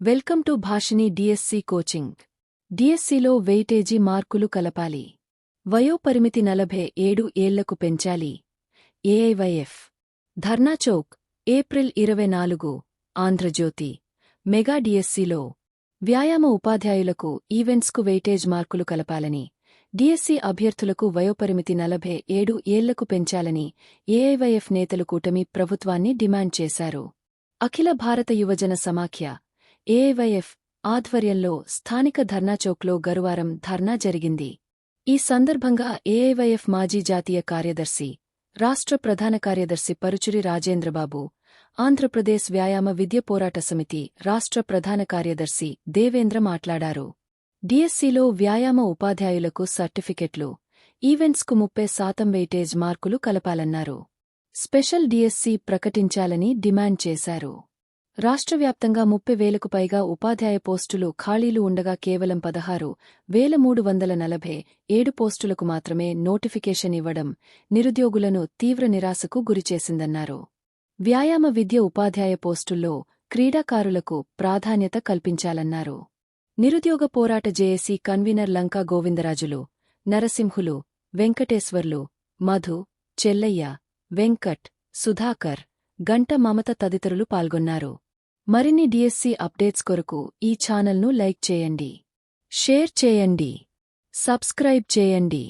Welcome to Bhashini DSC coaching. డిఎస్సిలో weightage మార్కులు కలపాలి. వయోపరిమితి నలభై ఏడు ఏళ్ళకు పెంచాలి. ఏఐవైఎఫ్. ధర్నాచౌక్ ఏప్రిల్ ఇరవై నాలుగు ఆంధ్రజ్యోతి. మెగా డిఎస్సిలో వ్యాయామ ఉపాధ్యాయులకు ఈవెంట్స్కు వెయిటేజ్ మార్కులు కలపాలని డిఎస్సి అభ్యర్థులకు వయోపరిమితి నలభై ఏడు ఏళ్ళకు పెంచాలని ఏఐవైఎఫ్ నేతలు కూటమి ప్రభుత్వాన్ని డిమాండ్ చేశారు. అఖిల భారత యువజన సమాఖ్య ఏఐవైఎఫ్ ఆధ్వర్యంలో స్థానిక ధర్నాచౌక్లో గరువారం ధర్నా జరిగింది. ఈ సందర్భంగా ఏఐవైఎఫ్ మాజీ జాతీయ కార్యదర్శి రాష్ట్ర ప్రధాన కార్యదర్శి పరుచురి రాజేంద్రబాబు ఆంధ్రప్రదేశ్ వ్యాయామ విద్య పోరాట సమితి రాష్ట్ర ప్రధాన కార్యదర్శి దేవేంద్ర మాట్లాడారు. డిఎస్సిలో వ్యాయామ ఉపాధ్యాయులకు సర్టిఫికెట్లు ఈవెంట్స్కు ముప్పై శాతం వెయిటేజ్ మార్కులు కలపాలన్నారు. స్పెషల్ డిఎస్సి ప్రకటించాలని డిమాండ్ చేశారు. రాష్ట్ర వ్యాప్తంగా ముప్పై వేలకు పైగా ఉపాధ్యాయ పోస్టులు ఖాళీలు ఉండగా కేవలం పదహారు వేల మూడు వందల నలభై ఏడు పోస్టులకు మాత్రమే నోటిఫికేషన్ ఇవ్వడం నిరుద్యోగులను తీవ్ర నిరాశకు గురిచేసిందన్నారు. వ్యాయామ విద్య ఉపాధ్యాయ పోస్టుల్లో క్రీడాకారులకు ప్రాధాన్యత కల్పించాలన్నారు. నిరుద్యోగ పోరాట జేఏసీ కన్వీనర్ లంకా గోవిందరాజులు నరసింహులు వెంకటేశ్వర్లు మధు చెల్లయ్య వెంకట్ సుధాకర్ గంట మమత తదితరులు పాల్గొన్నారు. మరిన్ని డిఎస్సి అప్డేట్స్ కొరకు ఈ ఛానల్ను లైక్ చేయండి. షేర్ చేయండి. సబ్స్క్రైబ్ చేయండి.